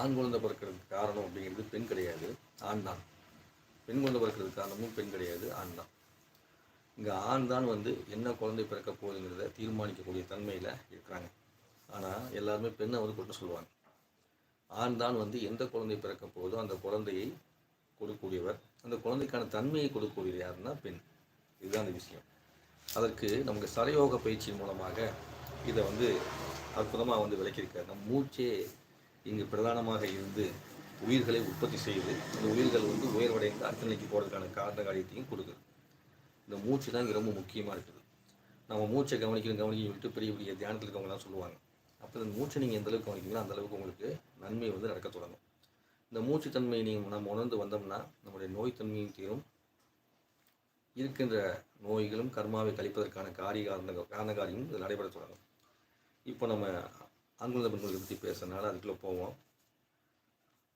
ஆண் குழந்தை பிறக்கிறதுக்கு காரணம் அப்படிங்கிறது பெண் கிடையாது ஆண் தான். பெண் குழந்தை பிறக்கிறதுக்கு காரணமும் பெண் கிடையாது ஆண் தான். இங்கே ஆண் தான் வந்து என்ன குழந்தை பிறக்க போகுதுங்கிறத தீர்மானிக்கக்கூடிய தன்மையில் இருக்கிறாங்க. ஆனால் எல்லாருமே பெண்ணை வந்து கொண்டு சொல்லுவாங்க. ஆண் தான் வந்து எந்த குழந்தை பிறக்க போதோ அந்த குழந்தையை கொடுக்கக்கூடியவர். அந்த குழந்தைக்கான தன்மையை கொடுக்கக்கூடியது யாருன்னா பெண். இதுதான் அந்த விஷயம். அதற்கு நமக்கு சரயோக பயிற்சியின் மூலமாக இதை வந்து அற்புதமாக வந்து விளக்கியிருக்காரு. நம் மூச்சே இங்கு பிரதானமாக இருந்து உயிர்களை உற்பத்தி செய்து இந்த உயிர்கள் வந்து உயர்வடைந்து அடுத்த நிலைக்கு போகிறதுக்கான காரண காரியத்தையும் கொடுக்குது. இந்த மூச்சு தான் இங்கே ரொம்ப முக்கியமாக இருக்குது. நம்ம மூச்சை கவனிக்கணும் கவனிக்கணும் சொல்லிட்டு பெரிய பெரிய தியானத்தில் இருக்கவங்கலாம் சொல்லுவாங்க. அப்போ இந்த மூச்சை நீங்கள் எந்தளவுக்கு கவனிக்கீங்களோ உங்களுக்கு நன்மை வந்து நடக்க தொடங்கும். இந்த மூச்சு தன்மையை நீங்கள் நம்ம உணர்ந்து வந்தோம்னா நம்முடைய நோய் தன்மையும் தீரும். இருக்கின்ற நோய்களும் கர்மாவை கழிப்பதற்கான காரிய காரண காரண காரியமும் இது நடைபெற தொடங்கும். இப்போ நம்ம அங்குள்ள பெண்களை பற்றி பேசுறதுனால அதுக்குள்ளே போவோம்.